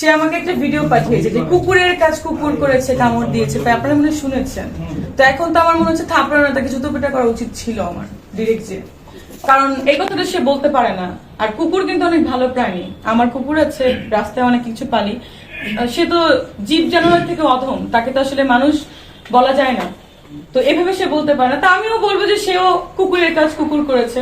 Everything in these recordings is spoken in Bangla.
সে আমাকে একটা ভিডিও পাঠিয়েছে যে কুকুরের কাজ কুকুর করেছে, কামড় দিয়েছে, তাই আপনারা মনে শুনেছেন। তো এখন তো আমার মনে হচ্ছে থাপড়ানো, তাকে জুতো পেটা করা উচিত ছিল আমার ডিরেক্ট যে। কারণ এই কথাটা সে বলতে পারে না। আর কুকুর কিন্তু অনেক ভালো প্রাণী। আমার কুকুর আছে, রাস্তায় অনেক কিছু পালি। সে তো জীব জানোয়ার থেকে অধম, তাকে তো আসলে মানুষ বলা যায় না। তো এভাবে সে বলতে পারে না। তা আমিও বলব যে সেও কুকুরের কাজ কুকুর করেছে।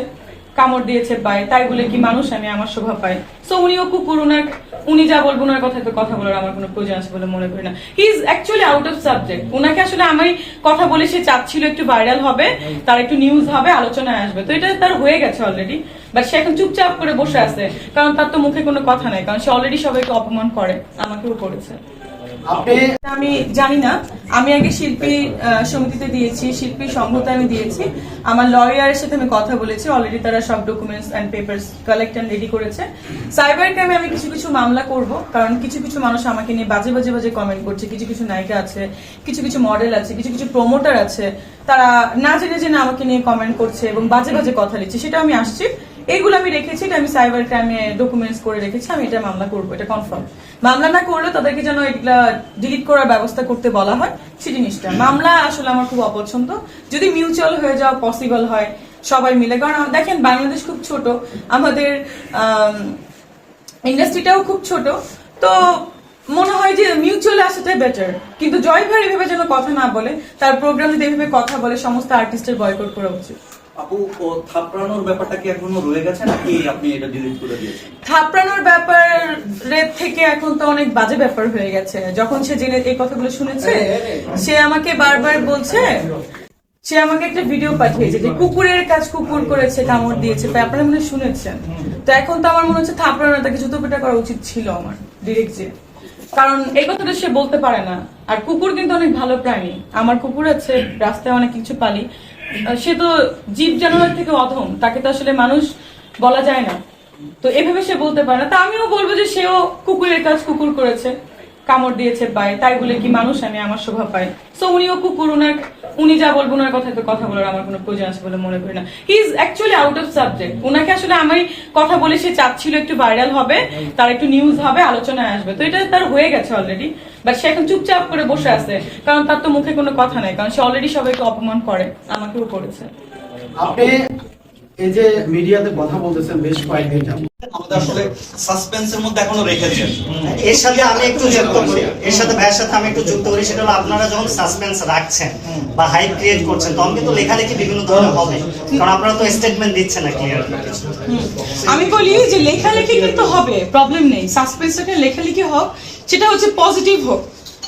কামড় দিয়েছে পায়ে তাই বলে কি মানুষ আমি আমার শোভা পাই। সো উনিও কুকুর উনার উনি যা বলব ওনার কথা তো কথা বলার আমার কোনো প্রয়োজন আছে বলে মনে করি না। He is actually out of subject ওনাকে আসলে আমি কথা বলে সে চাচ্ছিল একটু ভাইরাল হবে তার একটু নিউজ হবে আলোচনায় আসবে। তো এটা তার হয়ে গেছে অলরেডি বাট সে এখন চুপচাপ করে বসে আছে কারণ তার তো মুখে কোনো কথা নাই কারণ সে অলরেডি সবাইকে অপমান করে আমাকেও করেছে। আমি জানি না আমি আগে শিল্পী সমিতিতে দিয়েছি, শিল্পী সংঘতে আমি দিয়েছি। আমার লয়ারের সাথে আমি কথা বলেছি অলরেডি তারা সব documents and papers collect and ready করেছে। সাইবার ক্রাইমে আমি কিছু কিছু মামলা করব, কারণ কিছু কিছু মানুষ আমাকে নিয়ে বাজে বাজে বাজে কমেন্ট করছে, কিছু কিছু নায়িকা আছে, কিছু কিছু মডেল আছে, কিছু কিছু প্রমোটার আছে, তারা না জেনে জেনে আমাকে নিয়ে কমেন্ট করছে এবং বাজে বাজে কথা লিখছে। সেটা আমি আসছি। এইগুলো আমি রেখেছি, এটা আমি সাইবার ক্রাইমে ডকুমেন্টস করে রেখেছি, আমি এটা মামলা করব, এটা কনফার্ম মামলা না করলে তাদেরকে যেন এগুলা ডিলিট করার ব্যবস্থা করতে বলা হয়। সেই জিনিসটা। মামলা আসলে আমার খুব অপছন্দ। যদি মিউচুয়াল হয়ে যাওয়া পসিবল হয়, সবাই মিলে। কারণ দেখেন, বাংলাদেশ খুব ছোট। আমাদের ইন্ডাস্ট্রিটাও খুব ছোট। তো মনে হয় যে মিউচুয়াল আসাটাই বেটার কিন্তু জয় ভাই এভাবে যেন কথা না বলে, তার প্রোগ্রাম যদি এভাবে কথা বলে, সমস্ত আর্টিস্টের বয়কট করা উচিত। থাপড়ানোর থাপড়ানোর কুকুরের কাজ কুকুর করেছে, কামড় দিয়েছে। তাই আপনারা মনে শুনেছেন? তো এখন তো আমার মনে হচ্ছে থাপড়ানো তাকে জুতো পেটা করা উচিত ছিল আমার ডিরেক্ট যে। কারণ এই কথাটা সে বলতে পারে না। আর কুকুর কিন্তু অনেক ভালো প্রাণী। আমার কুকুর আছে, রাস্তায় অনেক কিছু পালি। সে তো জীব জানোয়ার থেকে অধম, তাকে তো আসলে মানুষ বলা যায় না। তো এভাবে সে বলতে পারে না। তা আমিও বলব যে সেও কুকুরের কাজ কুকুর করেছে, কামড় দিয়েছে পায়ে। তাই বলে কি মানুষ আমি আমার শোভা পাই। সো উনিও কুকুর, উনার উনি যা বলব ওনার কথা তো কথা বলার আমার কোনো প্রয়োজন আছে বলে মনে করি না। He is actually out of subject ওনাকে আসলে আমি কথা বলে সে চাচ্ছিল একটু ভাইরাল হবে, তার একটু নিউজ হবে, আলোচনায় আসবে। তো এটা তার হয়ে গেছে অলরেডি বাট সে এখন চুপচাপ করে বসে আছে। কারণ তার তো মুখে কোনো কথা নাই, কারণ সে অলরেডি সবাইকে অপমান করে, আমাকেও করেছে। আপনি এই যে মিডিয়াতে কথা বলতেছেন বেশ কয়েকদিন যাবত আমাদের আসলে সাসপেন্সের মধ্যে এখনও রেখেছেন। এর সাথে আমি একটু যুক্ত করি এর সাথে ভাইয়ের সাথে আমি একটু যুক্ত করি সেটা হলো আপনারা যখন সাসপেন্স রাখছেন বা হাইপ ক্রিয়েট করছেন তখন কিন্তু লেখালেখি বিভিন্ন ধরনের হবে। কারণ আপনারা তো স্টেটমেন্ট দিচ্ছেন না ক্লিয়ার আমি বলি যে লেখালেখি কিন্তু হবে প্রবলেম নেই। সাসপেন্সটাকে লেখালেখি হোক সেটা হচ্ছে পজিটিভ হোক।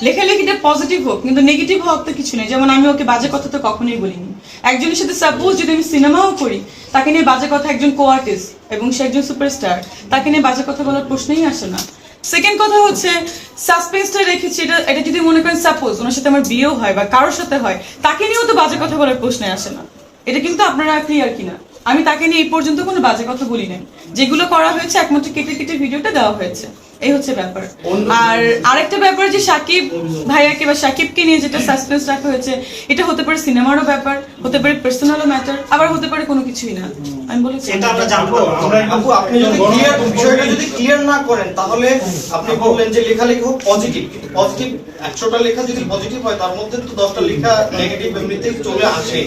লেখালেখিটা পজিটিভ হোক, কিন্তু নেগেটিভ হোক তো কিছু নেই। যেমন আমি ওকে বাজে কথা তো কখনোই বলিনি। একজনের সাথে সাপোজ যদি আমি সিনেমাও করি, তাকে নিয়ে বাজে কথা একজন কো আর্টিস্ট এবং সে একজন সুপারস্টার তাকে নিয়ে বাজে কথা বলার প্রশ্নই আসে না। সেকেন্ড কথা হচ্ছে সাসপেন্সটা রেখেছি, এটা এটা যদি মনে করেন সাপোজ ওনার সাথে আমার বিয়েও হয় বা কারোর সাথে হয়, তাকে নিয়েও তো বাজে কথা বলার প্রশ্নে আসে না। এটা কিন্তু আপনারা আর ক্লিয়ার কিনা? আমি তাকে নিয়ে এই পর্যন্ত কোনো বাজে কথা বলি নাই। যেগুলো করা হয়েছে, একমাত্র কেটে কেটে ভিডিওটা দেওয়া হয়েছে। এই হচ্ছে ব্যাপার। আর আরেকটা ব্যাপার যে সাকিব ভাইয়াকে বা সাকিবকে নিয়ে যেটা সাসপেন্স রাখা হয়েছে এটা হতে পারে সিনেমারও ব্যাপার হতে পারে পার্সোনালও ম্যাটার আবার হতে পারে কোনো কিছুই না। আমি বলেছি এটা আমরা জানব। আমরা আপু আপনি যদি ক্লিয়ার বিষয়টা যদি ক্লিয়ার না করেন তাহলে আপনি বললেন যে লেখালেখি হোক পজিটিভ পজিটিভ একশোটা লেখা যদি পজিটিভ হয় তার মধ্যে তো দশটা লেখা নেগেটিভ এমনিতে চলে আসে।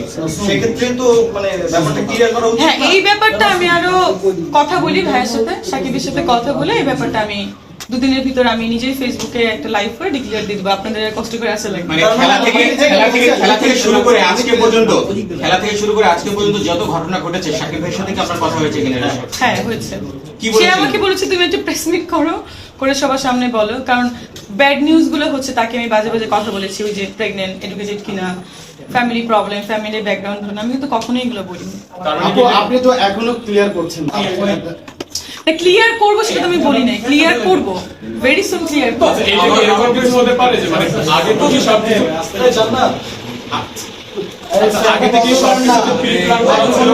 সেক্ষেত্রে তো মানে ব্যাপারটা ক্লিয়ার করা উচিত হ্যাঁ এই ব্যাপারটা আমি আরও কথা বলি ভাইয়ের সাথে সাকিবের সাথে কথা বলে এই ব্যাপারটা আমি দুদিনের ভিতর আমি নিজেই ফেসবুকে একটা লাইভ করে ডিক্লেয়ার দিয়ে দেবো আপনাদের কষ্ট করে আসা লাগবে মানে মানে খেলা থেকে খেলা থেকে খেলা থেকে শুরু করে আজকে পর্যন্ত খেলা থেকে শুরু করে আজকে পর্যন্ত যত ঘটনা ঘটেছে সাকিব ভাইয়ের সাথে কি আপনার কথা হয়েছে কিনা হ্যাঁ হয়েছে। কি সে? আমাকে বলেছে তুমি একটা প্রেস মিট করো করে সবার সামনে বলো। কারণ ব্যাড নিউজগুলো হচ্ছে তাকে আমি বাজে বাজে কথা বলেছি ওই যে প্রেগনেন্ট এডুকেটেড কিনা ফ্যামিলি প্রবলেম ফ্যামিলি ব্যাকগ্রাউন্ড ধরুন আমি কিন্তু কখনোই এগুলো বলিনি। আপু আপনি তো এখনও ক্লিয়ার করছেন। ক্লিয়ার করব সেটা তো আমি বলি নাই ক্লিয়ার করব। ভেরি সুন ক্লিয়ার করব। এরকম কিছু হতে পারে যে মানে আগে সব কিছু আগে থেকে সব কিছু প্ল্যান করা ছিল